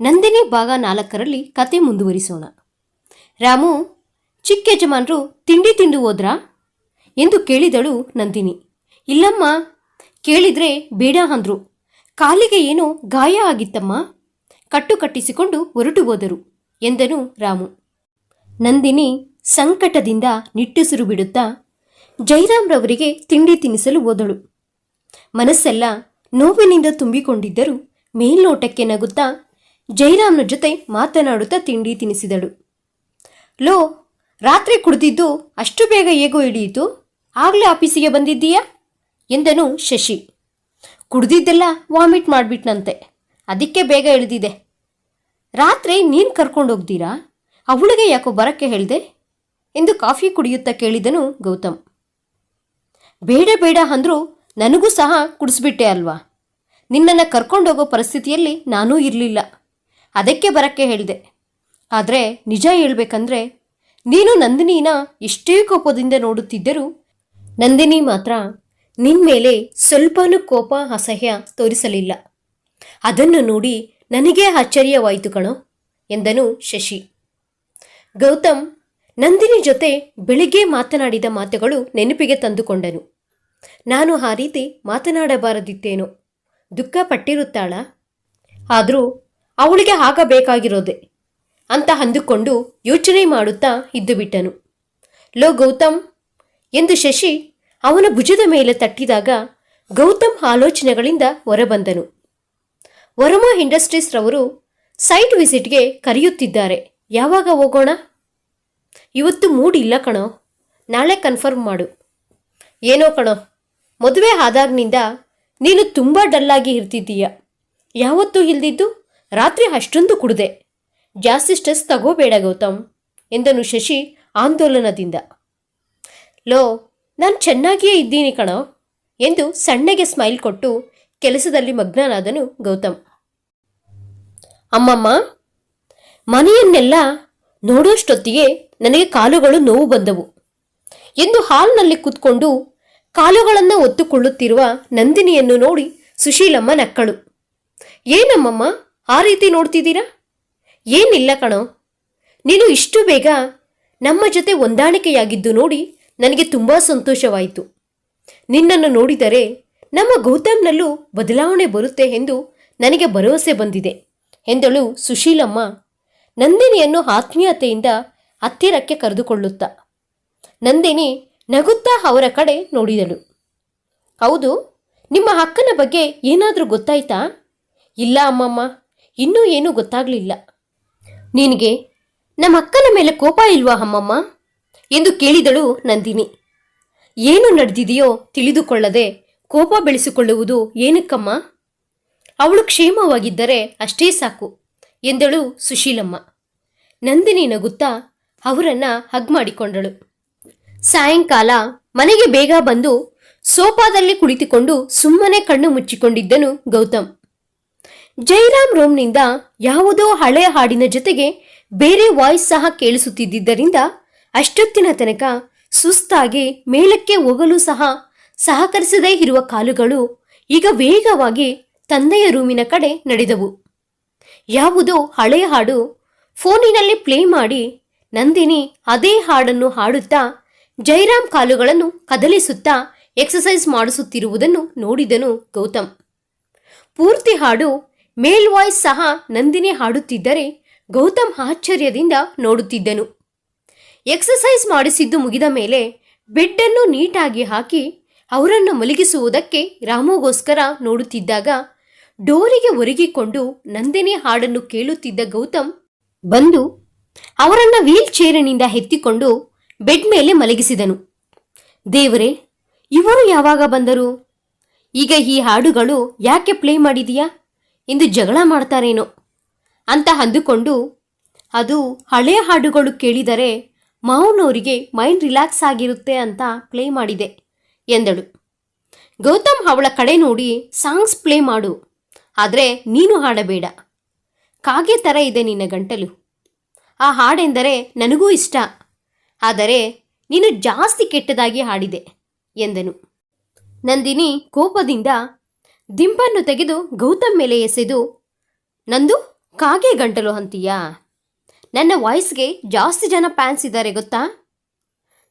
ನಂದಿನಿ ಭಾಗ ನಾಲ್ಕರಲ್ಲಿ ಕತೆ ಮುಂದುವರಿಸೋಣ. ರಾಮು, ಚಿಕ್ಕ ಯಜಮಾನ್ರು ತಿಂಡಿ ತಿಂದು ಹೋದ್ರಾ? ಎಂದು ಕೇಳಿದಳು ನಂದಿನಿ. ಇಲ್ಲಮ್ಮ, ಕೇಳಿದ್ರೆ ಬೇಡ ಅಂದ್ರು. ಕಾಲಿಗೆ ಏನೋ ಗಾಯ ಆಗಿತ್ತಮ್ಮ. ಕಟ್ಟು ಕಟ್ಟಿಸಿಕೊಂಡು ಹೊರಟು ಹೋದರು ಎಂದನು ರಾಮು. ನಂದಿನಿ ಸಂಕಟದಿಂದ ನಿಟ್ಟುಸಿರು ಬಿಡುತ್ತಾ ಜೈರಾಮ್ರವರಿಗೆ ತಿಂಡಿ ತಿನ್ನಿಸಲು ಹೋದಳು. ಮನಸ್ಸೆಲ್ಲ ನೋವಿನಿಂದ ತುಂಬಿಕೊಂಡಿದ್ದರೂ ಮೇಲ್ನೋಟಕ್ಕೆ ನಗುತ್ತಾ ಜೈರಾಮ್ನ ಜೊತೆ ಮಾತನಾಡುತ್ತಾ ತಿಂಡಿ ತಿನಿಸಿದಳು. ಲೋ, ರಾತ್ರಿ ಕುಡಿದಿದ್ದು ಅಷ್ಟು ಬೇಗ ಹೇಗೋ ಹಿಡಿಯಿತು. ಆಗಲೇ ಆಫೀಸಿಗೆ ಬಂದಿದ್ದೀಯಾ? ಎಂದನು ಶಶಿ. ಕುಡ್ದಿದ್ದೆಲ್ಲ ವಾಮಿಟ್ ಮಾಡಿಬಿಟ್ನಂತೆ. ಅದಕ್ಕೆ ಬೇಗ ಇಳಿದಿದೆ. ರಾತ್ರಿ ನೀನು ಕರ್ಕೊಂಡೋಗ್ದೀರಾ ಅವಳಿಗೆ ಯಾಕೋ ಬರಕ್ಕೆ ಹೇಳಿದೆ? ಎಂದು ಕಾಫಿ ಕುಡಿಯುತ್ತಾ ಕೇಳಿದನು ಗೌತಮ್. ಬೇಡ ಬೇಡ ಅಂದರೂ ನನಗೂ ಸಹ ಕುಡಿಸ್ಬಿಟ್ಟೆ ಅಲ್ವಾ? ನಿನ್ನನ್ನು ಕರ್ಕೊಂಡೋಗೋ ಪರಿಸ್ಥಿತಿಯಲ್ಲಿ ನಾನೂ ಇರಲಿಲ್ಲ. ಅದಕ್ಕೆ ಬರಕ್ಕೆ ಹೇಳಿದೆ. ಆದರೆ ನಿಜ ಹೇಳ್ಬೇಕಂದ್ರೆ, ನೀನು ನಂದಿನಿನ ಎಷ್ಟೇ ಕೋಪದಿಂದ ನೋಡುತ್ತಿದ್ದರೂ, ನಂದಿನಿ ಮಾತ್ರ ನಿನ್ನ ಮೇಲೆ ಸ್ವಲ್ಪನೂ ಕೋಪ ಅಸಹ್ಯ ತೋರಿಸಲಿಲ್ಲ. ಅದನ್ನು ನೋಡಿ ನನಗೇ ಆಶ್ಚರ್ಯವಾಯಿತು ಕಣೋ, ಎಂದನು ಶಶಿ. ಗೌತಮ್ ನಂದಿನಿ ಜೊತೆ ಬೆಳಿಗ್ಗೆ ಮಾತನಾಡಿದ ಮಾತುಗಳು ನೆನಪಿಗೆ ತಂದುಕೊಂಡನು. ನಾನು ಆ ರೀತಿ ಮಾತನಾಡಬಾರದಿತ್ತೇನೋ ದುಃಖ ಪಟ್ಟಿರುತ್ತಾಳ ಆದರೂ ಅವಳಿಗೆ ಆಗಬೇಕಾಗಿರೋದೆ ಅಂತ ಅಂದುಕೊಂಡು ಯೋಚನೆ ಮಾಡುತ್ತಾ ಇದ್ದುಬಿಟ್ಟನು ಲೋ ಗೌತಮ್, ಎಂದು ಶಶಿ ಅವನ ಭುಜದ ಮೇಲೆ ತಟ್ಟಿದಾಗ ಗೌತಮ್ ಆಲೋಚನೆಗಳಿಂದ ಹೊರಬಂದನು. ವರ್ಮಾ ಇಂಡಸ್ಟ್ರೀಸ್ ರವರು ಸೈಟ್ ವಿಸಿಟ್ಗೆ ಕರೆಯುತ್ತಿದ್ದಾರೆ. ಯಾವಾಗ ಹೋಗೋಣ? ಇವತ್ತು ಮೂಡ್ ಇಲ್ಲ ಕಣೋ. ನಾಳೆ ಕನ್ಫರ್ಮ್ ಮಾಡು. ಏನೋ ಕಣೋ, ಮದುವೆ ಆದಾಗ್ನಿಂದ ನೀನು ತುಂಬ ಡಲ್ಲಾಗಿ ಇರ್ತಿದ್ದೀಯ. ಯಾವತ್ತೂ ಇಲ್ದಿದ್ದು? ರಾತ್ರಿ ಅಷ್ಟೊಂದು ಕುಡಿದೆ. ಜಾಸ್ತಿ ಸ್ಟ್ರೆಸ್ ತಗೋಬೇಡ ಗೌತಮ್, ಎಂದನು ಶಶಿ ಆಂದೋಲನದಿಂದ. ಲೋ, ನಾನು ಚೆನ್ನಾಗಿಯೇ ಇದ್ದೀನಿ ಕಣೋ, ಎಂದು ಸಣ್ಣಗೆ ಸ್ಮೈಲ್ ಕೊಟ್ಟು ಕೆಲಸದಲ್ಲಿ ಮಗ್ನನಾದನು ಗೌತಮ್. ಅಮ್ಮಮ್ಮ, ಮನೆಯನ್ನೆಲ್ಲ ನೋಡೋಷ್ಟೊತ್ತಿಗೆ ನನಗೆ ಕಾಲುಗಳು ನೋವು ಬಂದವು. ಎಂದು ಹಾಲ್ನಲ್ಲಿ ಕೂತ್ಕೊಂಡು ಕಾಲುಗಳನ್ನು ಒತ್ತುಕೊಳ್ಳುತ್ತಿರುವ ನಂದಿನಿಯನ್ನು ನೋಡಿ ಸುಶೀಲಮ್ಮ ನಕ್ಕಳು. ಏನಮ್ಮಮ್ಮ? ಆ ರೀತಿ ನೋಡ್ತಿದ್ದೀರಾ? ಏನಿಲ್ಲ ಕಣೋ. ನೀನು ಇಷ್ಟು ಬೇಗ ನಮ್ಮ ಜೊತೆ ಹೊಂದಾಣಿಕೆಯಾಗಿದ್ದು ನೋಡಿ ನನಗೆ ತುಂಬ ಸಂತೋಷವಾಯಿತು. ನಿನ್ನನ್ನು ನೋಡಿದರೆ ನಮ್ಮ ಗೌತಮ್ನಲ್ಲೂ ಬದಲಾವಣೆ ಬರುತ್ತೆ ಎಂದು ನನಗೆ ಭರವಸೆ ಬಂದಿದೆ ಎಂದಳು ಸುಶೀಲಮ್ಮ ನಂದಿನಿಯನ್ನು ಆತ್ಮೀಯತೆಯಿಂದ ಹತ್ತಿರಕ್ಕೆ ಕರೆದುಕೊಳ್ಳುತ್ತಾ. ನಂದಿನಿ ನಗುತ್ತಾ ಅವರ ಕಡೆ ನೋಡಿದಳು. ಹೌದು, ನಿಮ್ಮ ಅಕ್ಕನ ಬಗ್ಗೆ ಏನಾದರೂ ಗೊತ್ತಾಯ್ತಾ? ಇಲ್ಲ ಅಮ್ಮಮ್ಮ. ಇನ್ನೂ ಏನೂ ಗೊತ್ತಾಗಲಿಲ್ಲ. ನಿನಗೆ, ನಮ್ಮ ಅಕ್ಕನ ಮೇಲೆ ಕೋಪ ಇಲ್ವಾ ಅಮ್ಮಮ್ಮ? ಎಂದು ಕೇಳಿದಳು ನಂದಿನಿ. ಏನು ನಡೆದಿದೆಯೋ ತಿಳಿದುಕೊಳ್ಳದೆ ಕೋಪ ಬೆಳೆಸಿಕೊಳ್ಳುವುದು ಏನಕ್ಕಮ್ಮ? ಅವಳು ಕ್ಷೇಮವಾಗಿದ್ದರೆ ಅಷ್ಟೇ ಸಾಕು, ಎಂದಳು ಸುಶೀಲಮ್ಮ. ನಂದಿನಿ ನಗುತ್ತಾ ಅವರನ್ನ ಹಗ್ ಮಾಡಿಕೊಂಡಳು. ಸಾಯಂಕಾಲ ಮನೆಗೆ ಬೇಗ ಬಂದು ಸೋಫಾದಲ್ಲಿ ಕುಳಿತುಕೊಂಡು ಸುಮ್ಮನೆ ಕಣ್ಣು ಮುಚ್ಚಿಕೊಂಡಿದ್ದನು ಗೌತಮ್. ಜೈರಾಮ್ ರೂಮ್ನಿಂದ ಯಾವುದೋ ಹಳೆ ಹಾಡಿನ ಜೊತೆಗೆ ಬೇರೆ ವಾಯ್ಸ್ ಸಹ ಕೇಳಿಸುತ್ತಿದ್ದರಿಂದ ಅಷ್ಟೊತ್ತಿನ ತನಕ ಸುಸ್ತಾಗಿ ಮೇಲಕ್ಕೆ ಹೋಗಲು ಸಹ ಸಹಕರಿಸದೇ ಇರುವ ಕಾಲುಗಳು ಈಗ ವೇಗವಾಗಿ ತಂದೆಯ ರೂಮಿನ ಕಡೆ ನಡೆದವು. ಯಾವುದೋ ಹಳೆಯ ಹಾಡು ಫೋನಿನಲ್ಲಿ ಪ್ಲೇ ಮಾಡಿ ನಂದಿನಿ ಅದೇ ಹಾಡನ್ನು ಹಾಡುತ್ತಾ ಜೈರಾಮ್ ಕಾಲುಗಳನ್ನು ಕದಲಿಸುತ್ತಾ ಎಕ್ಸಸೈಸ್ ಮಾಡಿಸುತ್ತಿರುವುದನ್ನು ನೋಡಿದನು ಗೌತಮ್. ಪೂರ್ತಿ ಹಾಡು ಮೇಲ್ ವಾಯ್ಸ್ ಸಹ ನಂದಿನಿ ಹಾಡುತ್ತಿದ್ದರೆ ಗೌತಮ್ ಆಶ್ಚರ್ಯದಿಂದ ನೋಡುತ್ತಿದ್ದನು. ಎಕ್ಸಸೈಸ್ ಮಾಡಿಸಿದ್ದು ಮುಗಿದ ಮೇಲೆ ಬೆಡ್ಡನ್ನು ನೀಟಾಗಿ ಹಾಕಿ ಅವರನ್ನು ಮಲಗಿಸುವುದಕ್ಕೆ ರಾಮುಗೋಸ್ಕರ ನೋಡುತ್ತಿದ್ದಾಗ ಡೋರಿಗೆ ಒರಗಿಕೊಂಡು ನಂದಿನಿ ಹಾಡನ್ನು ಕೇಳುತ್ತಿದ್ದ ಗೌತಮ್ ಬಂದು ಅವರನ್ನು ವೀಲ್ ಚೇರಿನಿಂದ ಎತ್ತಿಕೊಂಡು ಬೆಡ್ ಮೇಲೆ ಮಲಗಿಸಿದನು. ದೇವರೇ, ಇವರು ಯಾವಾಗ ಬಂದರು? ಈಗ ಈ ಹಾಡುಗಳು ಯಾಕೆ ಪ್ಲೇ ಮಾಡಿದೀಯಾ? ಎಂದು ಜಗಳ ಮಾಡ್ತಾರೇನೋ? ಅಂತ ಅಂದುಕೊಂಡು ಅದು ಹಳೆಯ ಹಾಡುಗಳು ಕೇಳಿದರೆ ಮೌನವರಿಗೆ ಮೈಂಡ್ ರಿಲ್ಯಾಕ್ಸ್ ಆಗಿರುತ್ತೆ ಅಂತ ಪ್ಲೇ ಮಾಡಿದೆ ಎಂದಳು. ಗೌತಮ್ ಅವಳ ಕಡೆ ನೋಡಿ ಸಾಂಗ್ಸ್ ಪ್ಲೇ ಮಾಡು, ಆದರೆ ನೀನು ಹಾಡಬೇಡ. ಕಾಗೆ ಥರ ಇದೆ ನಿನ್ನ ಗಂಟಲು. ಆ ಹಾಡೆಂದರೆ ನನಗೂ ಇಷ್ಟ, ಆದರೆ ನೀನು ಜಾಸ್ತಿ ಕೆಟ್ಟದಾಗಿ ಹಾಡಿದೆ ಎಂದನು. ನಂದಿನಿ ಕೋಪದಿಂದ ದಿಂಬನ್ನು ತೆಗೆದು ಗೌತಮ್ ಮೇಲೆ ಎಸೆದು, ನಂದು ಕಾಗೆ ಗಂಟಲು ಅಂತೀಯಾ? ನನ್ನ ವಾಯ್ಸ್ಗೆ ಜಾಸ್ತಿ ಜನ ಫ್ಯಾನ್ಸ್ ಇದ್ದಾರೆ ಗೊತ್ತಾ?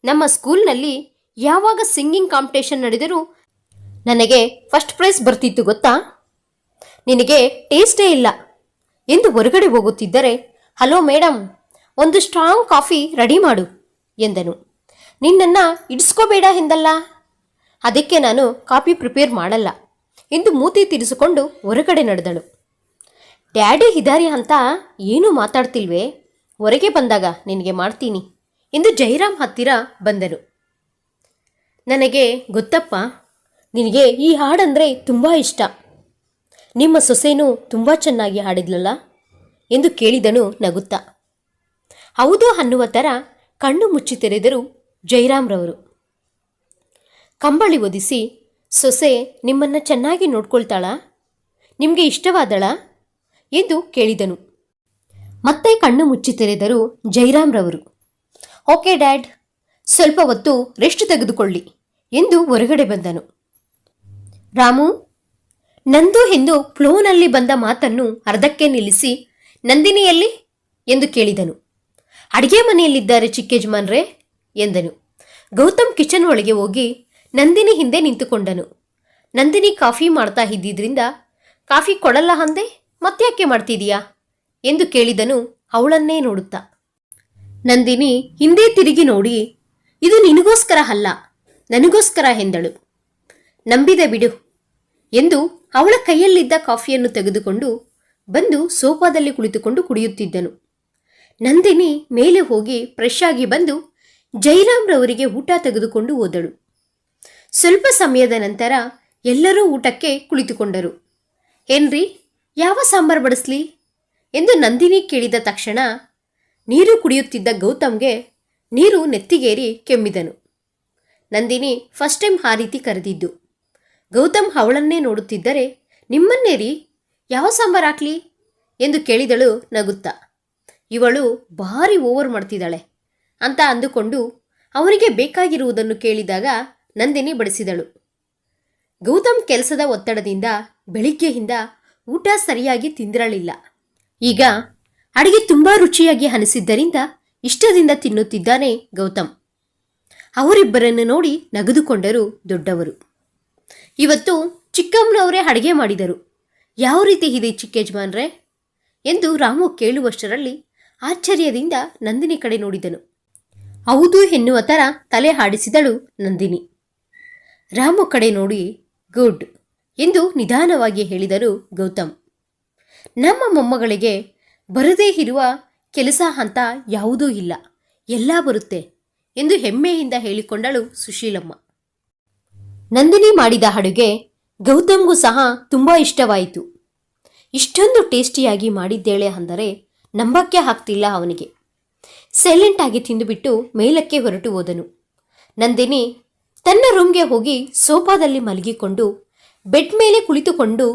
ನಮ್ಮ ಸ್ಕೂಲ್ನಲ್ಲಿ ಯಾವಾಗ ಸಿಂಗಿಂಗ್ ಕಾಂಪಿಟೇಷನ್ ನಡೆದರೂ ನನಗೆ ಫಸ್ಟ್ ಪ್ರೈಸ್ ಬರ್ತಿತ್ತು ಗೊತ್ತಾ? ನಿನಗೆ ಟೇಸ್ಟೇ ಇಲ್ಲ. ಎಂದು ಹೊರಗಡೆ ಹೋಗುತ್ತಿದ್ದರೆ, ಹಲೋ ಮೇಡಮ್ ಒಂದು ಸ್ಟ್ರಾಂಗ್ ಕಾಫಿ ರೆಡಿ ಮಾಡು, ಎಂದನು. ನಿನ್ನನ್ನು ಇಡಿಸ್ಕೋಬೇಡ ಎಂದಲ್ಲ ಅದಕ್ಕೆ ನಾನು ಕಾಫಿ ಪ್ರಿಪೇರ್ ಮಾಡಲ್ಲ. ಎಂದು ಮೂತಿ ತಿರಿಸಿಕೊಂಡು ಹೊರಗಡೆ ನಡೆದಳು. ಡ್ಯಾಡಿ ಹಿದಾರಿ ಅಂತ ಏನೂ ಮಾತಾಡ್ತಿಲ್ವೇ? ಹೊರಗೆ ಬಂದಾಗ ನಿನಗೆ ಮಾಡ್ತೀನಿ ಎಂದು ಜೈರಾಮ್ ಹತ್ತಿರ ಬಂದನು ನನಗೆ ಗೊತ್ತಪ್ಪ, ನಿನಗೆ ಈ ಹಾಡಂದರೆ ತುಂಬ ಇಷ್ಟ. ನಿಮ್ಮ ಸೊಸೆನೂ ತುಂಬ ಚೆನ್ನಾಗಿ ಹಾಡಿದ್ಲಲ್ಲ? ಎಂದು ಕೇಳಿದನು ನಗುತ್ತಾ. ಹೌದು ಅನ್ನುವ ಥರ ಕಣ್ಣು ಮುಚ್ಚಿ ತೆರೆದರು ಜೈರಾಮ್ರವರು. ಕಂಬಳಿ ಒದಿಸಿ ಸೊಸೆ ನಿಮ್ಮನ್ನು ಚೆನ್ನಾಗಿ ನೋಡ್ಕೊಳ್ತಾಳಾ? ನಿಮಗೆ ಇಷ್ಟವಾದಳಾ? ಎಂದು ಕೇಳಿದನು. ಮತ್ತೆ ಕಣ್ಣು ಮುಚ್ಚಿ ತೆರೆದರು ಜೈರಾಮ್ರವರು ಓಕೆ, ಡ್ಯಾಡ್. ಸ್ವಲ್ಪ ಹೊತ್ತು ರೆಸ್ಟ್ ತೆಗೆದುಕೊಳ್ಳಿ ಎಂದು ಹೊರಗಡೆ ಬಂದನು. ರಾಮು, ನಂದು ಎಂದು ಫ್ಲೋನಲ್ಲಿ ಬಂದ ಮಾತನ್ನು ಅರ್ಧಕ್ಕೆ ನಿಲ್ಲಿಸಿ ನಂದಿನಿಯಲ್ಲಿ ಎಂದು ಕೇಳಿದನು. ಅಡಿಗೆ ಮನೆಯಲ್ಲಿದ್ದಾರೆ ಚಿಕ್ಕಯಜಮಾನ್ರೇ ಎಂದನು. ಗೌತಮ್ ಕಿಚನ್ ಒಳಗೆ ಹೋಗಿ ನಂದಿನಿ ಹಿಂದೆ ನಿಂತುಕೊಂಡನು. ನಂದಿನಿ ಕಾಫಿ ಮಾಡ್ತಾ ಇದ್ದಿದ್ರಿಂದ, ಕಾಫಿ ಕೊಡಲ್ಲ ಅಂದೆ ಮತ್ತ್ಯಾಕೆ ಮಾಡ್ತಿದೀಯಾ? ಎಂದು ಕೇಳಿದನು ಅವಳನ್ನೇ ನೋಡುತ್ತಾ. ನಂದಿನಿ ಹಿಂದೆ ತಿರುಗಿ ನೋಡಿ, ಇದು ನಿನಗೋಸ್ಕರ ಅಲ್ಲ, ನನಗೋಸ್ಕರ ಎಂದಳು. ನಂಬಿದೆ ಬಿಡು, ಎಂದು ಅವಳ ಕೈಯಲ್ಲಿದ್ದ ಕಾಫಿಯನ್ನು ತೆಗೆದುಕೊಂಡು ಬಂದು ಸೋಫಾದಲ್ಲಿ ಕುಳಿತುಕೊಂಡು ಕುಡಿಯುತ್ತಿದ್ದನು. ನಂದಿನಿ ಮೇಲೆ ಹೋಗಿ ಫ್ರೆಶ್ ಆಗಿ ಬಂದು ಜೈರಾಮ್ರವರಿಗೆ ಊಟ ತೆಗೆದುಕೊಂಡು ಹೋದಳು. ಸ್ವಲ್ಪ ಸಮಯದ ನಂತರ ಎಲ್ಲರೂ ಊಟಕ್ಕೆ ಕುಳಿತುಕೊಂಡರು. ಏನ್ರಿ, ಯಾವ ಸಾಂಬಾರು ಬಡಿಸ್ಲಿ? ಎಂದು ನಂದಿನಿ ಕೇಳಿದ ತಕ್ಷಣ ನೀರು ಕುಡಿಯುತ್ತಿದ್ದ ಗೌತಮ್ಗೆ ನೀರು ನೆತ್ತಿಗೇರಿ ಕೆಮ್ಮಿದನು. ನಂದಿನಿ ಫಸ್ಟ್ ಟೈಮ್ ಆ ರೀತಿ ಕರೆದಿದ್ದು. ಗೌತಮ್ ಅವಳನ್ನೇ ನೋಡುತ್ತಿದ್ದರೆ ನಿಮ್ಮನ್ನೇ ರೀ? ಯಾವ ಸಾಂಬಾರು ಹಾಕ್ಲಿ? ಎಂದು ಕೇಳಿದಳು ನಗುತ್ತಾ. ಇವಳು ಭಾರಿ ಓವರ್ ಮಾಡ್ತಿದ್ದಾಳೆ ಅಂತ ಅಂದುಕೊಂಡು ಅವರಿಗೆ ಬೇಕಾಗಿರುವುದನ್ನು ಕೇಳಿದಾಗ ನಂದಿನಿ ಬಡಿಸಿದಳು. ಗೌತಮ್ ಕೆಲಸದ ಒತ್ತಡದಿಂದ ಬೆಳಿಗ್ಗೆಯಿಂದ ಊಟ ಸರಿಯಾಗಿ ತಿಂದಿರಲಿಲ್ಲ. ಈಗ ಅಡಿಗೆ ತುಂಬ ರುಚಿಯಾಗಿ ಅನಿಸಿದ್ದರಿಂದ ಇಷ್ಟದಿಂದ ತಿನ್ನುತ್ತಿದ್ದಾನೆ ಗೌತಮ್. ಅವರಿಬ್ಬರನ್ನು ನೋಡಿ ನಗದುಕೊಂಡರು ದೊಡ್ಡವರು. ಇವತ್ತು ಚಿಕ್ಕಮ್ಮನವರೇ ಅಡಿಗೆ ಮಾಡಿದರು. ಯಾವ ರೀತಿ ಇದೆ ಚಿಕ್ಕ ಯಜಮಾನ್ರೆ? ಎಂದು ರಾಮು ಕೇಳುವಷ್ಟರಲ್ಲಿ ಆಶ್ಚರ್ಯದಿಂದ ನಂದಿನಿ ಕಡೆ ನೋಡಿದನು. ಹೌದು ಎನ್ನುವ ಥರ ತಲೆ ಹಾಡಿಸಿದಳು ನಂದಿನಿ. ರಾಮು ಕಡೆ ನೋಡಿ, ಗುಡ್ ಎಂದು ನಿಧಾನವಾಗಿ ಹೇಳಿದರು ಗೌತಮ್. ನಮ್ಮ ಮೊಮ್ಮಗಳಿಗೆ ಬರದೇ ಇರುವ ಕೆಲಸ ಅಂತ ಯಾವುದೂ ಇಲ್ಲ, ಎಲ್ಲ ಬರುತ್ತೆ ಎಂದು ಹೆಮ್ಮೆಯಿಂದ ಹೇಳಿಕೊಂಡಳು ಸುಶೀಲಮ್ಮ. ನಂದಿನಿ ಮಾಡಿದ ಅಡುಗೆ ಗೌತಮ್ಗೂ ಸಹ ತುಂಬ ಇಷ್ಟವಾಯಿತು. ಇಷ್ಟೊಂದು ಟೇಸ್ಟಿಯಾಗಿ ಮಾಡಿದ್ದೇಳೆ ಅಂದರೆ ನಂಬಕ್ಕೆ ಆಗ್ತಿಲ್ಲ ಅವನಿಗೆ. ಸೈಲೆಂಟಾಗಿ ತಿಂದುಬಿಟ್ಟು ಮೇಲಕ್ಕೆ ಹೊರಟು ಹೋದನು. ನಂದಿನಿ ತನ್ನ ರೂಮ್ಗೆ ಹೋಗಿ ಸೋಫಾದಲ್ಲಿ ಮಲಗಿಕೊಂಡು, ಬೆಡ್ ಮೇಲೆ ಕುಳಿತುಕೊಂಡು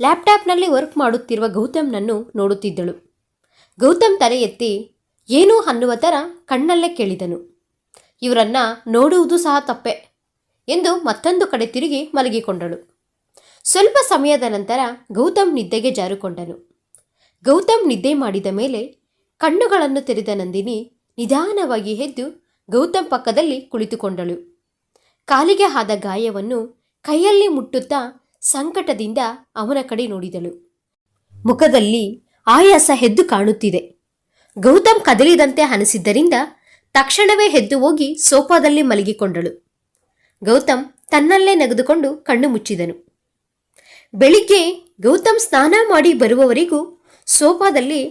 ಲ್ಯಾಪ್ಟಾಪ್ನಲ್ಲಿ ವರ್ಕ್ ಮಾಡುತ್ತಿರುವ ಗೌತಮ್ನನ್ನು ನೋಡುತ್ತಿದ್ದಳು. ಗೌತಮ್ ತಲೆ ಎತ್ತಿ, ಏನೂ ಅನ್ನುವ ಥರ ಕಣ್ಣಲ್ಲೇ ಕೇಳಿದನು. ಇವರನ್ನ ನೋಡುವುದು ಸಹ ತಪ್ಪೆ ಎಂದು ಮತ್ತೊಂದು ಕಡೆ ತಿರುಗಿ ಮಲಗಿಕೊಂಡಳು. ಸ್ವಲ್ಪ ಸಮಯದ ನಂತರ ಗೌತಮ್ ನಿದ್ದೆಗೆ ಜಾರುಕೊಂಡನು. ಗೌತಮ್ ನಿದ್ದೆ ಮಾಡಿದ ಮೇಲೆ ಕಣ್ಣುಗಳನ್ನು ತೆರೆದ ನಂದಿನಿ ನಿಧಾನವಾಗಿ ಎದ್ದು ಗೌತಮ್ ಪಕ್ಕದಲ್ಲಿ ಕುಳಿತುಕೊಂಡಳು. ಕಾಲಿಗೆ ಆದ ಗಾಯವನ್ನು ಕೈಯಲ್ಲಿ ಮುಟ್ಟುತ್ತಾ ಸಂಕಟದಿಂದ ಅವನ ಕಡೆ ನೋಡಿದಳು. ಮುಖದಲ್ಲಿ ಆಯಾಸ ಎದ್ದು ಕಾಣುತ್ತಿದೆ. ಗೌತಮ್ ಕದಲಿದಂತೆ ಅನಿಸಿದ್ದರಿಂದ ತಕ್ಷಣವೇ ಎದ್ದು ಹೋಗಿ ಸೋಫಾದಲ್ಲಿ ಮಲಗಿಕೊಂಡಳು. ಗೌತಮ್ ತನ್ನಲ್ಲೇ ನಗೆದುಕೊಂಡು ಕಣ್ಣು ಮುಚ್ಚಿದನು. ಬೆಳಿಗ್ಗೆ ಗೌತಮ್ ಸ್ನಾನ ಮಾಡಿ ಬರುವವರೆಗೂ ಸೋಫಾದಲ್ಲಿ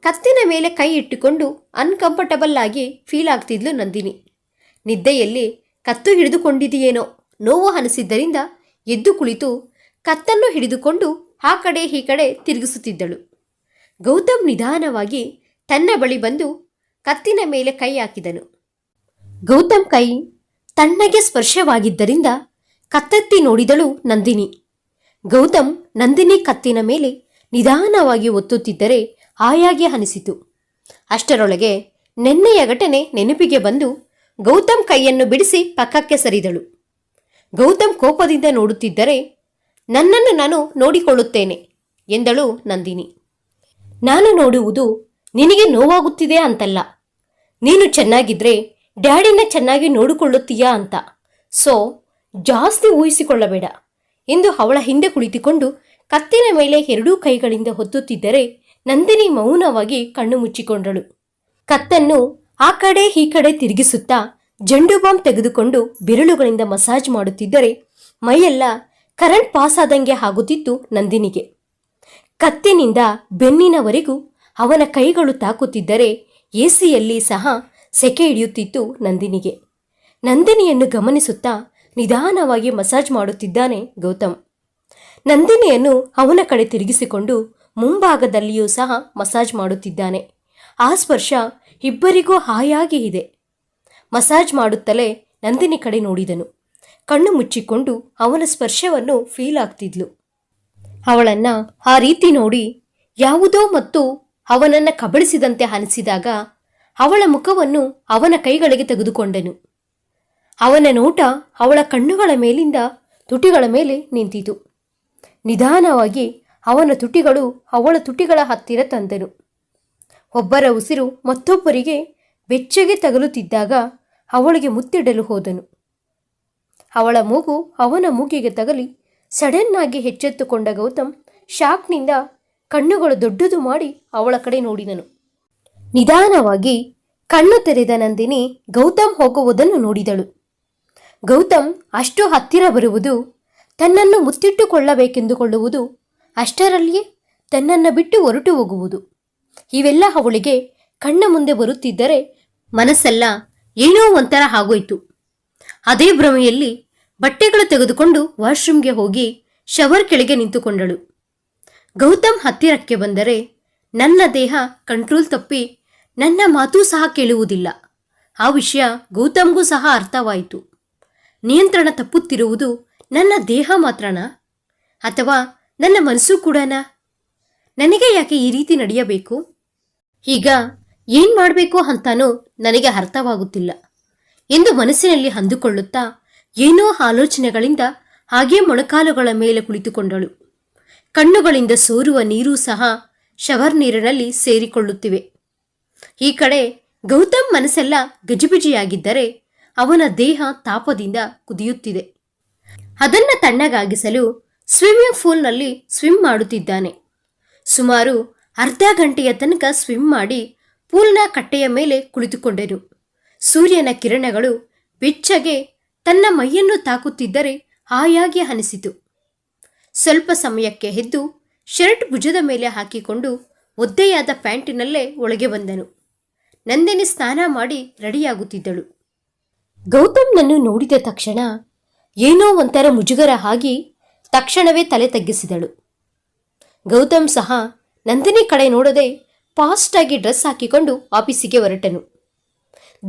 ಕತ್ತಿನ ಮೇಲೆ ಕೈ ಇಟ್ಟುಕೊಂಡು ಅನ್ಕಂಫರ್ಟಬಲ್ ಆಗಿ ಫೀಲ್ ಆಗ್ತಿದ್ಲು ನಂದಿನಿ. ನಿದ್ದೆಯಲ್ಲಿ ಕತ್ತು ಹಿಡಿದುಕೊಂಡಿದೆಯೇನೋ ನೋವು ಅನಿಸಿದ್ದರಿಂದ ಎದ್ದು ಕುಳಿತು ಕತ್ತನ್ನು ಹಿಡಿದುಕೊಂಡು ಆ ಕಡೆ ಈ ಕಡೆ ತಿರುಗಿಸುತ್ತಿದ್ದಳು. ಗೌತಮ್ ನಿಧಾನವಾಗಿ ತನ್ನ ಬಳಿ ಬಂದು ಕತ್ತಿನ ಮೇಲೆ ಕೈ ಹಾಕಿದನು. ಗೌತಮ್ ಕೈ ತಣ್ಣಗೆ ಸ್ಪರ್ಶವಾಗಿದ್ದರಿಂದ ಕತ್ತತ್ತಿ ನೋಡಿದಳು ನಂದಿನಿ. ಗೌತಮ್ ನಂದಿನಿ ಕತ್ತಿನ ಮೇಲೆ ನಿಧಾನವಾಗಿ ಒತ್ತುತ್ತಿದ್ದರೆ ಆಯಾಗಿ ಅನಿಸಿತು. ಅಷ್ಟರೊಳಗೆ ನೆನ್ನೆಯ ಘಟನೆ ನೆನಪಿಗೆ ಬಂದು ಗೌತಮ್ ಕೈಯನ್ನು ಬಿಡಿಸಿ ಪಕ್ಕಕ್ಕೆ ಸರಿದಳು. ಗೌತಮ್ ಕೋಪದಿಂದ ನೋಡುತ್ತಿದ್ದರೆ, ನನ್ನನ್ನು ನಾನು ನೋಡಿಕೊಳ್ಳುತ್ತೇನೆ ಎಂದಳು ನಂದಿನಿ. ನಾನು ನೋಡುವುದು ನಿನಗೆ ನೋವಾಗುತ್ತಿದೆ ಅಂತಲ್ಲ. ನೀನು ಚೆನ್ನಾಗಿದ್ರೆ ಡ್ಯಾಡಿನ ಚೆನ್ನಾಗಿ ನೋಡಿಕೊಳ್ಳುತ್ತೀಯಾ ಅಂತ. ಸೊ, ಜಾಸ್ತಿ ಊಹಿಸಿಕೊಳ್ಳಬೇಡ ಎಂದು ಅವಳ ಹಿಂದೆ ಕುಳಿತುಕೊಂಡು ಕತ್ತಿನ ಮೇಲೆ ಎರಡೂ ಕೈಗಳಿಂದ ಹೊತ್ತುತ್ತಿದ್ದರೆ ನಂದಿನಿ ಮೌನವಾಗಿ ಕಣ್ಣು ಮುಚ್ಚಿಕೊಂಡಳು. ಕತ್ತನ್ನು ಆ ಕಡೆ ಈ ಕಡೆ ತಿರುಗಿಸುತ್ತಾ ಜಂಡು ಬಾಂಬ್ ತೆಗೆದುಕೊಂಡು ಬಿರುಳುಗಳಿಂದ ಮಸಾಜ್ ಮಾಡುತ್ತಿದ್ದರೆ ಮೈಯೆಲ್ಲ ಕರೆಂಟ್ ಪಾಸ್ ಆದಂಗೆ ಆಗುತ್ತಿತ್ತು ನಂದಿನಿಗೆ. ಕತ್ತಿನಿಂದ ಬೆನ್ನಿನವರೆಗೂ ಅವನ ಕೈಗಳು ತಾಕುತ್ತಿದ್ದರೆ ಎಸಿಯಲ್ಲಿ ಸಹ ಸೆಕೆ ಹಿಡಿಯುತ್ತಿತ್ತು ನಂದಿನಿಗೆ. ನಂದಿನಿಯನ್ನು ಗಮನಿಸುತ್ತಾ ನಿಧಾನವಾಗಿ ಮಸಾಜ್ ಮಾಡುತ್ತಿದ್ದಾನೆ ಗೌತಮ್. ನಂದಿನಿಯನ್ನು ಅವನ ಕಡೆ ತಿರುಗಿಸಿಕೊಂಡು ಮುಂಭಾಗದಲ್ಲಿಯೂ ಸಹ ಮಸಾಜ್ ಮಾಡುತ್ತಿದ್ದಾನೆ. ಆ ಸ್ಪರ್ಶ ಇಬ್ಬರಿಗೂ ಹಾಯಾಗಿ ಇದೆ. ಮಸಾಜ್ ಮಾಡುತ್ತಲೇ ನಂದಿನಿ ಕಡೆ ನೋಡಿದನು. ಕಣ್ಣು ಮುಚ್ಚಿಕೊಂಡು ಅವನ ಸ್ಪರ್ಶವನ್ನು ಫೀಲ್ ಆಗ್ತಿದ್ಲು. ಅವಳನ್ನ ಆ ರೀತಿ ನೋಡಿ ಯಾವುದೋ ಮತ್ತು ಅವನನ್ನ ಕಬಳಿಸಿದಂತೆ ಅನಿಸಿದಾಗ ಅವಳ ಮುಖವನ್ನು ಅವನ ಕೈಗಳಿಗೆ ತೆಗೆದುಕೊಂಡನು. ಅವನ ನೋಟ ಅವಳ ಕಣ್ಣುಗಳ ಮೇಲಿಂದ ತುಟಿಗಳ ಮೇಲೆ ನಿಂತಿತು. ನಿಧಾನವಾಗಿ ಅವನ ತುಟಿಗಳು ಅವಳ ತುಟಿಗಳ ಹತ್ತಿರ ತಂದನು. ಒಬ್ಬರ ಉಸಿರು ಮತ್ತೊಬ್ಬರಿಗೆ ಬೆಚ್ಚಗೆ ತಗಲುತ್ತಿದ್ದಾಗ ಅವಳಿಗೆ ಮುತ್ತಿಡಲು ಹೋದನು. ಅವಳ ಮೂಗು ಅವನ ಮೂಗಿಗೆ ತಗಲಿ ಆಗಿ ಎಚ್ಚೆತ್ತುಕೊಂಡ ಗೌತಮ್ ಶಾಕ್ನಿಂದ ಕಣ್ಣುಗಳು ದೊಡ್ಡದು ಮಾಡಿ ಅವಳ ಕಡೆ ನೋಡಿದನು. ನಿಧಾನವಾಗಿ ಕಣ್ಣು ತೆರೆದ ನಂದಿನಿ ಗೌತಮ್ ಹೋಗುವುದನ್ನು ನೋಡಿದಳು. ಗೌತಮ್ ಅಷ್ಟು ಹತ್ತಿರ ಬರುವುದು ತನ್ನನ್ನು ಮುತ್ತಿಟ್ಟುಕೊಳ್ಳಬೇಕೆಂದುಕೊಳ್ಳುವುದು ಅಷ್ಟರಲ್ಲಿಯೇ ತನ್ನನ್ನು ಬಿಟ್ಟು ಹೊರಟು ಹೋಗುವುದು. ಇವೆಲ್ಲ ಅವಳಿಗೆ ಕಣ್ಣ ಮುಂದೆ ಬರುತ್ತಿದ್ದರೆ ಮನಸ್ಸೆಲ್ಲ ಏನೋ ಒಂಥರ ಆಗೋಯ್ತು. ಅದೇ ಭ್ರಮೆಯಲ್ಲಿ ಬಟ್ಟೆಗಳು ತೆಗೆದುಕೊಂಡು ವಾಶ್ರೂಮ್ಗೆ ಹೋಗಿ ಶವರ್ ಕೆಳಗೆ ನಿಂತುಕೊಂಡಳು. ಗೌತಮ್ ಹತ್ತಿರಕ್ಕೆ ಬಂದರೆ ನನ್ನ ದೇಹ ಕಂಟ್ರೋಲ್ ತಪ್ಪಿ ನನ್ನ ಮಾತೂ ಸಹ ಕೇಳುವುದಿಲ್ಲ. ಆ ವಿಷಯ ಗೌತಮ್ಗೂ ಸಹ ಅರ್ಥವಾಯಿತು. ನಿಯಂತ್ರಣ ತಪ್ಪುತ್ತಿರುವುದು ನನ್ನ ದೇಹ ಮಾತ್ರನಾ? ಅಥವಾ ನನ್ನ ಮನಸ್ಸು ಕೂಡನಾ? ನನಗೆ ಯಾಕೆ ಈ ರೀತಿ ನಡೆಯಬೇಕು? ಈಗ ಏನ್ ಮಾಡಬೇಕು ಅಂತಾನೂ ನನಗೆ ಅರ್ಥವಾಗುತ್ತಿಲ್ಲ. ಎಂದು ಮನಸ್ಸಿನಲ್ಲಿ ಅಂದುಕೊಳ್ಳುತ್ತಾ ಏನೋ ಆಲೋಚನೆಗಳಿಂದ ಹಾಗೇ ಮೊಣಕಾಲುಗಳ ಮೇಲೆ ಕುಳಿತುಕೊಂಡಳು. ಕಣ್ಣುಗಳಿಂದ ಸೋರುವ ನೀರೂ ಸಹ ಶವರ್ ನೀರಿನಲ್ಲಿ ಸೇರಿಕೊಳ್ಳುತ್ತಿವೆ. ಈ ಕಡೆ ಗೌತಮ್ ಮನಸ್ಸೆಲ್ಲ ಗಜಿಬಿಜಿಯಾಗಿದ್ದರೆ ಅವನ ದೇಹ ತಾಪದಿಂದ ಕುದಿಯುತ್ತಿದೆ. ಅದನ್ನ ತಣ್ಣಗಾಗಿಸಲು ಸ್ವಿಮ್ಮಿಂಗ್ ಪೂಲ್ನಲ್ಲಿ ಸ್ವಿಮ್ ಮಾಡುತ್ತಿದ್ದಾನೆ. ಸುಮಾರು ಅರ್ಧ ಗಂಟೆಯ ತನಕ ಸ್ವಿಮ್ ಮಾಡಿ ಪೂಲ್ನ ಕಟ್ಟೆಯ ಮೇಲೆ ಕುಳಿತುಕೊಂಡೆನು ಸೂರ್ಯನ ಕಿರಣಗಳು ಬೆಚ್ಚಗೆ ತನ್ನ ಮೈಯನ್ನು ತಾಕುತ್ತಿದ್ದರೆ ಹಾಯಾಗಿ ಅನಿಸಿತು ಸ್ವಲ್ಪ ಸಮಯಕ್ಕೆ ಎದ್ದು ಶರ್ಟ್ ಭುಜದ ಮೇಲೆ ಹಾಕಿಕೊಂಡು ಒದ್ದೆಯಾದ ಪ್ಯಾಂಟಿನಲ್ಲೇ ಒಳಗೆ ಬಂದನು. ನಂದಿನಿ ಸ್ನಾನ ಮಾಡಿ ರೆಡಿಯಾಗುತ್ತಿದ್ದಳು. ಗೌತಮ್ನನ್ನು ನೋಡಿದ ತಕ್ಷಣ ಏನೋ ಒಂಥರ ಮುಜುಗರ ಆಗಿ ತಕ್ಷಣವೇ ತಲೆ ತಗ್ಗಿಸಿದಳು. ಗೌತಮ್ ಸಹ ನಂದಿನಿ ಕಡೆ ನೋಡದೆ ಫಾಸ್ಟಾಗಿ ಡ್ರೆಸ್ ಹಾಕಿಕೊಂಡು ಆಫೀಸಿಗೆ ಹೊರಟನು.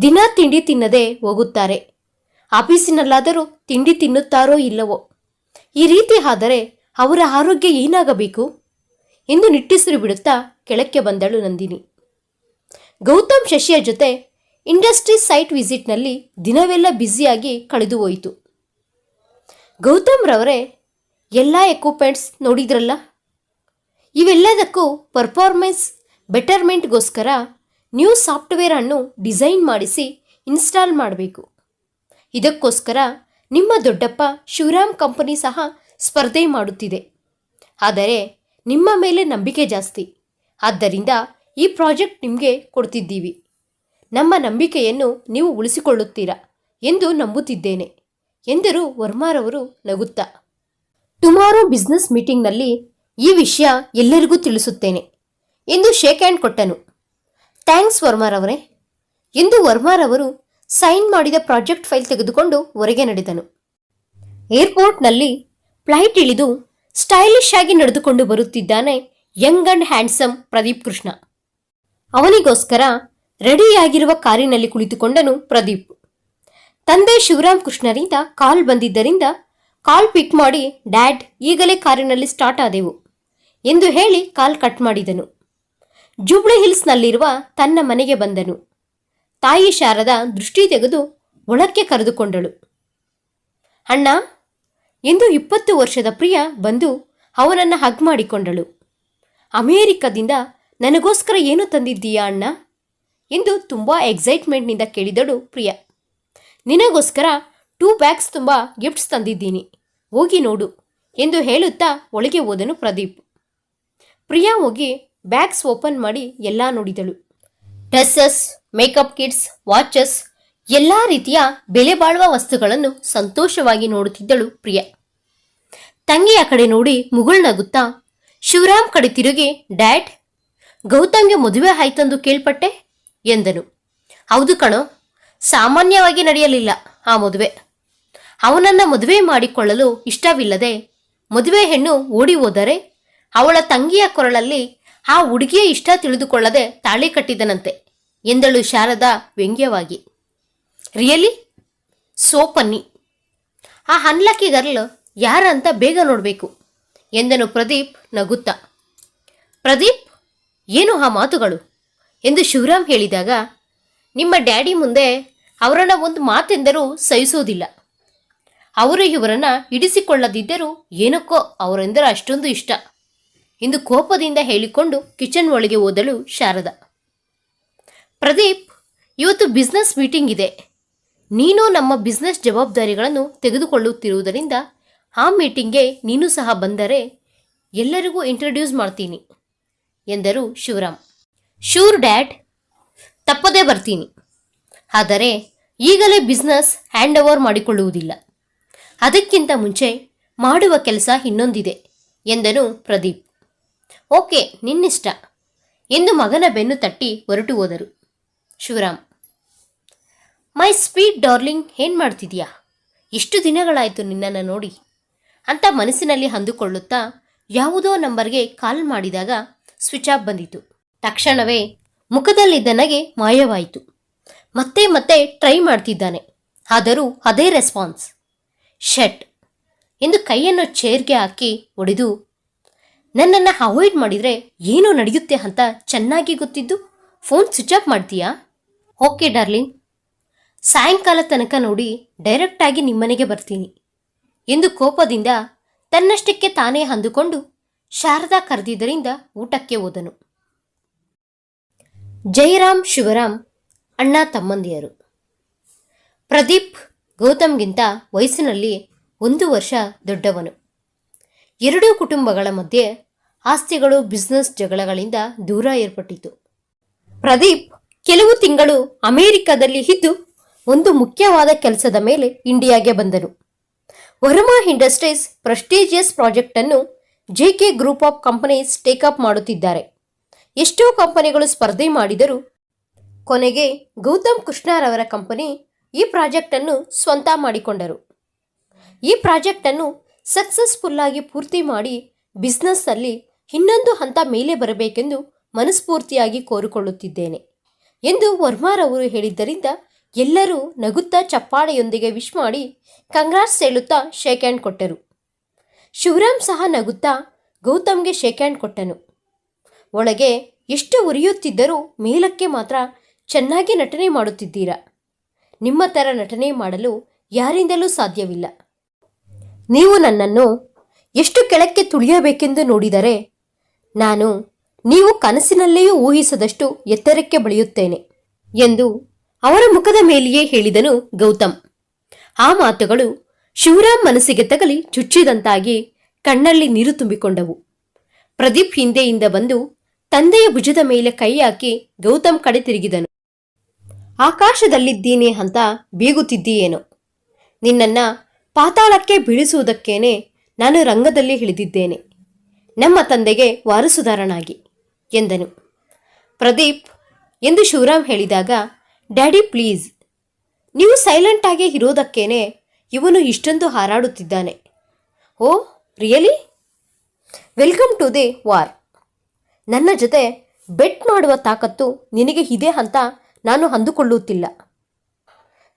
ದಿನ ತಿಂಡಿ ತಿನ್ನದೆ ಹೋಗುತ್ತಾರೆ. ಆಫೀಸಿನಲ್ಲಾದರೂ ತಿಂಡಿ ತಿನ್ನುತ್ತಾರೋ ಇಲ್ಲವೋ? ಈ ರೀತಿ ಆದರೆ ಅವರ ಆರೋಗ್ಯ ಏನಾಗಬೇಕು? ಎಂದು ನಿಟ್ಟಿಸಿರು ಬಿಡುತ್ತಾ ಕೆಳಕ್ಕೆ ಬಂದಳು ನಂದಿನಿ. ಗೌತಮ್ ಶಶಿಯ ಜೊತೆ ಇಂಡಸ್ಟ್ರಿ ಸೈಟ್ ವಿಸಿಟ್ನಲ್ಲಿ ದಿನವೆಲ್ಲ ಬ್ಯುಸಿಯಾಗಿ ಕಳೆದು ಹೋಯಿತು. ಗೌತಮ್ರವರೇ, ಎಲ್ಲ ಎಕ್ವಿಪ್ಮೆಂಟ್ಸ್ ನೋಡಿದ್ರಲ್ಲ? ಇವೆಲ್ಲದಕ್ಕೂ ಪರ್ಫಾರ್ಮೆನ್ಸ್ ಬೆಟರ್ಮೆಂಟ್ಗೋಸ್ಕರ ನ್ಯೂ ಸಾಫ್ಟ್ವೇರ್ ಅನ್ನು ಡಿಸೈನ್ ಮಾಡಿಸಿ ಇನ್ಸ್ಟಾಲ್ ಮಾಡಬೇಕು. ಇದಕ್ಕೋಸ್ಕರ ನಿಮ್ಮ ದೊಡ್ಡಪ್ಪ ಶಿವರಾಮ್ ಕಂಪನಿ ಸಹ ಸ್ಪರ್ಧೆ ಮಾಡುತ್ತಿದೆ. ಆದರೆ ನಿಮ್ಮ ಮೇಲೆ ನಂಬಿಕೆ ಜಾಸ್ತಿ. ಆದ್ದರಿಂದ ಈ ಪ್ರಾಜೆಕ್ಟ್ ನಿಮಗೆ ಕೊಡ್ತಿದ್ದೀವಿ. ನಮ್ಮ ನಂಬಿಕೆಯನ್ನು ನೀವು ಉಳಿಸಿಕೊಳ್ಳುತ್ತೀರಾ ಎಂದು ನಂಬುತ್ತಿದ್ದೇನೆ, ಎಂದರು ವರ್ಮಾರವರು ನಗುತ್ತಾ. ಟುಮಾರೋ ಬಿಸ್ನೆಸ್ ಮೀಟಿಂಗ್ನಲ್ಲಿ ಈ ವಿಷಯ ಎಲ್ಲರಿಗೂ ತಿಳಿಸುತ್ತೇನೆ. ಎಂದು ಶೇಕ್ ಹ್ಯಾಂಡ್ ಕೊಟ್ಟನು. ಥ್ಯಾಂಕ್ಸ್ ವರ್ಮಾರವರೇ ಎಂದು ವರ್ಮಾರವರು ಸೈನ್ ಮಾಡಿದ ಪ್ರಾಜೆಕ್ಟ್ ಫೈಲ್ ತೆಗೆದುಕೊಂಡು ಹೊರಗೆ ನಡೆದನು. ಏರ್ಪೋರ್ಟ್ನಲ್ಲಿ ಫ್ಲೈಟ್ ಇಳಿದು ಸ್ಟೈಲಿಶ್ ಆಗಿ ನಡೆದುಕೊಂಡು ಬರುತ್ತಿದ್ದಾನೆ young and handsome Pradeep Krishna. ಅವನಿಗೋಸ್ಕರ ರೆಡಿಯಾಗಿರುವ ಕಾರಿನಲ್ಲಿ ಕುಳಿತುಕೊಂಡನು ಪ್ರದೀಪ್. ತಂದೆ ಶಿವರಾಮ್ ಕೃಷ್ಣರಿಂದ ಕಾಲ್ ಬಂದಿದ್ದರಿಂದ ಕಾಲ್ ಪಿಕ್ ಮಾಡಿ ಡ್ಯಾಡ್ ಈಗಲೇ ಕಾರಿನಲ್ಲಿ ಸ್ಟಾರ್ಟ್ ಆದೆವು. ಎಂದು ಹೇಳಿ ಕಾಲ್ ಕಟ್ ಮಾಡಿದನು. ಜುಬ್ಳಿ ಹಿಲ್ಸ್ನಲ್ಲಿರುವ ತನ್ನ ಮನೆಗೆ ಬಂದನು. ತಾಯಿ ಶಾರದ ದೃಷ್ಟಿ ತೆಗೆದು ಒಳಕ್ಕೆ ಕರೆದುಕೊಂಡಳು. ಅಣ್ಣ ಎಂದು ಇಪ್ಪತ್ತು ವರ್ಷದ ಪ್ರಿಯ ಬಂದು ಅವನನ್ನು ಹಗ್ ಮಾಡಿಕೊಂಡಳು. ಅಮೇರಿಕದಿಂದ ನನಗೋಸ್ಕರ ಏನು ತಂದಿದ್ದೀಯಾ ಅಣ್ಣ? ಎಂದು ತುಂಬ ಎಕ್ಸೈಟ್ಮೆಂಟ್ನಿಂದ ಕೇಳಿದಳು ಪ್ರಿಯ. ನಿನಗೋಸ್ಕರ ಟೂ ಬ್ಯಾಗ್ಸ್ ತುಂಬ ಗಿಫ್ಟ್ಸ್ ತಂದಿದ್ದೀನಿ. ಹೋಗಿ ನೋಡು ಎಂದು ಹೇಳುತ್ತಾ ಒಳಗೆ ಹೋದನು ಪ್ರದೀಪ್. ಪ್ರಿಯಾ ಹೋಗಿ ಬ್ಯಾಗ್ಸ್ ಓಪನ್ ಮಾಡಿ ಎಲ್ಲ ನೋಡಿದಳು. ಡ್ರೆಸ್ಸಸ್, ಮೇಕಪ್ ಕಿಟ್ಸ್, ವಾಚಸ್, ಎಲ್ಲ ರೀತಿಯ ಬೆಲೆ ಬಾಳುವ ವಸ್ತುಗಳನ್ನು ಸಂತೋಷವಾಗಿ ನೋಡುತ್ತಿದ್ದಳು ಪ್ರಿಯಾ. ತಂಗಿಯ ಕಡೆ ನೋಡಿ ಮುಗುಳ್ನಗುತ್ತಾ ಶಿವರಾಮ್ ಕಡೆ ತಿರುಗಿ, ಡ್ಯಾಡ್, ಗೌತಮ್ಗೆ ಮದುವೆ ಆಯ್ತಂದು ಕೇಳ್ಪಟ್ಟೆ? ಎಂದನು. ಹೌದು ಕಣೋ, ಸಾಮಾನ್ಯವಾಗಿ ನಡೆಯಲಿಲ್ಲ ಆ ಮದುವೆ. ಅವನನ್ನ ಮದುವೆ ಮಾಡಿಕೊಳ್ಳಲು ಇಷ್ಟವಿಲ್ಲದೆ ಮದುವೆ ಹೆಣ್ಣು ಓಡಿ ಹೋದರೆ ಅವಳ ತಂಗಿಯ ಕೊರಳಲ್ಲಿ ಆ ಹುಡುಗಿಯ ಇಷ್ಟ ತಿಳಿದುಕೊಳ್ಳದೆ ತಾಳಿ ಕಟ್ಟಿದನಂತೆ ಎಂದಳು ಶಾರದಾ ವ್ಯಂಗ್ಯವಾಗಿ. ರಿಯಲಿ? ಸೋಪನ್ನಿ. ಆ ಅನ್ಲಕ್ಕಿ ಗರ್ಲ್ ಯಾರ ಅಂತ ಬೇಗ ನೋಡಬೇಕು? ಎಂದನು ಪ್ರದೀಪ್ ನಗುತ್ತಾ. ಪ್ರದೀಪ್, ಏನು ಆ ಮಾತುಗಳು? ಎಂದು ಶಿವರಾಮ್ ಹೇಳಿದಾಗ, ನಿಮ್ಮ ಡ್ಯಾಡಿ ಮುಂದೆ ಅವರನ್ನ ಒಂದು ಮಾತೆಂದರೂ ಸಹಿಸುವುದಿಲ್ಲ ಅವರು ಇವರನ್ನ ಇಡಿಸಿಕೊಳ್ಳದಿದ್ದರೂ ಏನಕ್ಕೋ ಅವರೆಂದರೆ ಅಷ್ಟೊಂದು ಇಷ್ಟ. ಎಂದು ಕೋಪದಿಂದ ಹೇಳಿಕೊಂಡು ಕಿಚನ್ ಒಳಗೆ ಓದಲು ಶಾರದಾ. ಪ್ರದೀಪ್, ಇವತ್ತು ಬಿಸ್ನೆಸ್ ಮೀಟಿಂಗ್ ಇದೆ. ನೀನು ನಮ್ಮ ಬಿಸ್ನೆಸ್ ಜವಾಬ್ದಾರಿಗಳನ್ನು ತೆಗೆದುಕೊಳ್ಳುತ್ತಿರುವುದರಿಂದ ಆ ಮೀಟಿಂಗ್ಗೆ ನೀನು ಸಹ ಬಂದರೆ ಎಲ್ಲರಿಗೂ ಇಂಟ್ರಡ್ಯೂಸ್ ಮಾಡ್ತೀನಿ, ಎಂದರು ಶಿವರಾಮ್. ಶೂರ್ ಡ್ಯಾಡ್ ತಪ್ಪದೇ ಬರ್ತೀನಿ. ಆದರೆ ಈಗಲೇ ಬಿಸ್ನೆಸ್ ಹ್ಯಾಂಡ್ ಓವರ್ ಮಾಡಿಕೊಳ್ಳುವುದಿಲ್ಲ. ಅದಕ್ಕಿಂತ ಮುಂಚೆ ಮಾಡುವ ಕೆಲಸ ಇನ್ನೊಂದಿದೆ, ಎಂದನು ಪ್ರದೀಪ್. ಓಕೆ, ನಿನ್ನಿಷ್ಟ. ಎಂದು ಮಗನ ಬೆನ್ನು ತಟ್ಟಿ ಹೊರಟು ಹೋದರು. ಶಿವರಾಮ್, ಮೈ ಸ್ವೀಟ್ ಡಾರ್ಲಿಂಗ್, ಏನು ಮಾಡ್ತಿದ್ಯಾ? ಇಷ್ಟು ದಿನಗಳಾಯಿತು ನಿನ್ನನ್ನು ನೋಡಿ. ಅಂತ ಮನಸ್ಸಿನಲ್ಲಿ ಅಂದುಕೊಳ್ಳುತ್ತಾ ಯಾವುದೋ ನಂಬರ್ಗೆ ಕಾಲ್ ಮಾಡಿದಾಗ ಸ್ವಿಚ್ ಆಫ್ ಬಂದಿತು. ತಕ್ಷಣವೇ ಮುಖದಲ್ಲಿದ್ದ ನಗೆ ಮಾಯವಾಯಿತು. ಮತ್ತೆ ಮತ್ತೆ ಟ್ರೈ ಮಾಡ್ತಿದ್ದಾನೆ. ಆದರೂ ಅದೇ ರೆಸ್ಪಾನ್ಸ್. ಶಟ್ ಎಂದು ಕೈಯನ್ನು ಚೇರ್ಗೆ ಹಾಕಿ ಒಡೆದು ನನ್ನನ್ನು ಅವಾಯ್ಡ್ ಮಾಡಿದರೆ ಏನು ನಡೆಯುತ್ತೆ ಅಂತ ಚೆನ್ನಾಗಿ ಗೊತ್ತಿದ್ದು ಫೋನ್ ಸ್ವಿಚ್ ಆಫ್ ಮಾಡ್ತೀಯಾ? ಓಕೆ ಡಾರ್ಲಿಂಗ್ ಸಾಯಂಕಾಲ ತನಕ ನೋಡಿ ಡೈರೆಕ್ಟಾಗಿ ನಿಮ್ಮನೆಗೆ ಬರ್ತೀನಿ. ಎಂದು ಕೋಪದಿಂದ ತನ್ನಷ್ಟಕ್ಕೆ ತಾನೇ ಅಂದುಕೊಂಡು ಶಾರದಾ ಕರೆದಿದ್ದರಿಂದ ಊಟಕ್ಕೆ ಹೋದನು. ಜಯರಾಮ್ ಶಿವರಾಮ್, ಅಣ್ಣ, ತಮ್ಮಂದಿಯರು. ಪ್ರದೀಪ್ ಗೌತಮ್ಗಿಂತ ವಯಸ್ಸಿನಲ್ಲಿ ಒಂದು ವರ್ಷ ದೊಡ್ಡವನು. ಎರಡೂ ಕುಟುಂಬಗಳ ಮಧ್ಯೆ ಆಸ್ತಿಗಳು ಬಿಸ್ನೆಸ್ ಜಗಳಗಳಿಂದ ದೂರ ಏರ್ಪಟ್ಟಿತು ಪ್ರದೀಪ್ ಕೆಲವು ತಿಂಗಳು ಅಮೆರಿಕದಲ್ಲಿ ಇದ್ದು ಒಂದು ಮುಖ್ಯವಾದ ಕೆಲಸದ ಮೇಲೆ ಇಂಡಿಯಾಗೆ ಬಂದನು. ವರ್ಮಾ ಇಂಡಸ್ಟ್ರೀಸ್ ಪ್ರೆಸ್ಟೀಜಿಯಸ್ ಪ್ರಾಜೆಕ್ಟ್ ಅನ್ನು JK group of companies take up ಮಾಡುತ್ತಿದ್ದಾರೆ. ಎಷ್ಟೋ ಕಂಪನಿಗಳು ಸ್ಪರ್ಧೆ ಮಾಡಿದರೂ ಕೊನೆಗೆ ಗೌತಮ್ ಕೃಷ್ಣರವರ ಕಂಪನಿ ಈ ಪ್ರಾಜೆಕ್ಟ್ ಅನ್ನು ಸ್ವಂತ ಮಾಡಿಕೊಂಡರು. ಈ ಪ್ರಾಜೆಕ್ಟ್ ಅನ್ನು ಸಕ್ಸಸ್ಫುಲ್ ಆಗಿ ಪೂರ್ತಿ ಮಾಡಿ ಬಿಸ್ನೆಸ್ಸಲ್ಲಿ ಇನ್ನೊಂದು ಹಂತ ಮೇಲೆ ಬರಬೇಕೆಂದು ಮನಸ್ಫೂರ್ತಿಯಾಗಿ ಕೋರಿಕೊಳ್ಳುತ್ತಿದ್ದೇನೆ ಎಂದು ವರ್ಮಾರವರು ಹೇಳಿದ್ದರಿಂದ ಎಲ್ಲರೂ ನಗುತ್ತಾ ಚಪ್ಪಾಳೆಯೊಂದಿಗೆ ವಿಶ್ ಮಾಡಿ ಕಂಗ್ರಾಟ್ಸ್ ಹೇಳುತ್ತಾ ಶೇಕ್ ಹ್ಯಾಂಡ್ ಕೊಟ್ಟರು. ಶಿವರಾಮ್ ಸಹ ನಗುತ್ತಾ ಗೌತಮ್ಗೆ ಶೇಕ್ ಹ್ಯಾಂಡ್ ಕೊಟ್ಟನು. ಒಳಗೆ ಎಷ್ಟು ಉರಿಯುತ್ತಿದ್ದರೂ ಮೇಲಕ್ಕೆ ಮಾತ್ರ ಚೆನ್ನಾಗಿ ನಟನೆ ಮಾಡುತ್ತಿದ್ದೀರಾ? ನಿಮ್ಮ ಥರ ನಟನೆ ಮಾಡಲು ಯಾರಿಂದಲೂ ಸಾಧ್ಯವಿಲ್ಲ. ನೀವು ನನ್ನನ್ನು ಎಷ್ಟು ಕೆಳಕ್ಕೆ ತುಳಿಯಬೇಕೆಂದು ನೋಡಿದರೆ ನಾನು ನೀವು ಕನಸಿನಲ್ಲಿಯೂ ಊಹಿಸದಷ್ಟು ಎತ್ತರಕ್ಕೆ ಬೆಳೆಯುತ್ತೇನೆ ಎಂದು ಅವರ ಮುಖದ ಮೇಲೆಯೇ ಹೇಳಿದನು ಗೌತಮ್. ಆ ಮಾತುಗಳು ಶಿವರಾಮ್ ಮನಸ್ಸಿಗೆ ತಗಲಿ ಚುಚ್ಚಿದಂತಾಗಿ ಕಣ್ಣಲ್ಲಿ ನೀರು ತುಂಬಿಕೊಂಡವು. ಪ್ರದೀಪ್ ಹಿಂದೆಯಿಂದ ಬಂದು ತಂದೆಯ ಭುಜದ ಮೇಲೆ ಕೈ ಹಾಕಿ ಗೌತಮ್ ಕಡೆ ತಿರುಗಿದನು. ಆಕಾಶದಲ್ಲಿದ್ದೀನಿ ಅಂತ ಬೀಗುತ್ತಿದ್ದೀಯೇನೋ. ನಿನ್ನನ್ನ ಪಾತಾಳಕ್ಕೆ ಬೀಳಿಸುವುದಕ್ಕೇನೆ ನಾನು ರಂಗದಲ್ಲಿ ಇಳಿದಿದ್ದೇನೆ. ನಮ್ಮ ತಂದೆಗೆ ವಾರಸುದಾರನಾಗಿ ಎಂದನು. ಪ್ರದೀಪ್, ಎಂದು ಶಿವರಾಮ್ ಹೇಳಿದಾಗ, ಡ್ಯಾಡಿ, ಪ್ಲೀಸ್. ನೀವು ಸೈಲೆಂಟ್ ಆಗಿ ಇರೋದಕ್ಕೇನೆ ಇವನು ಇಷ್ಟೊಂದು ಹಾರಾಡುತ್ತಿದ್ದಾನೆ. ಓ, really? Welcome to the war. ನನ್ನ ಜೊತೆ ಬೆಟ್ ಮಾಡುವ ತಾಕತ್ತು ನಿನಗೆ ಇದೆ ಅಂತ ನಾನು ಅಂದುಕೊಳ್ಳುತ್ತಿಲ್ಲ.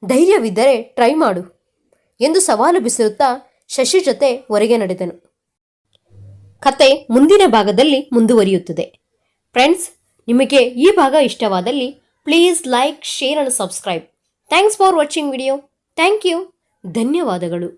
ಧೈರ್ಯವಿದ್ದರೆ ಟ್ರೈ ಮಾಡು. ಎಂದು ಸವಾಲು ಬಿಸಿರುತ್ತಾ ಶಶಿ ಜೊತೆ ಹೊರಗೆ ನಡೆದನು. ಕತೆ ಮುಂದಿನ ಭಾಗದಲ್ಲಿ ಮುಂದುವರಿಯುತ್ತದೆ. ಫ್ರೆಂಡ್ಸ್ ನಿಮಗೆ ಈ ಭಾಗ ಇಷ್ಟವಾದಲ್ಲಿ please like share and subscribe thanks for watching video thank you ಧನ್ಯವಾದಗಳು.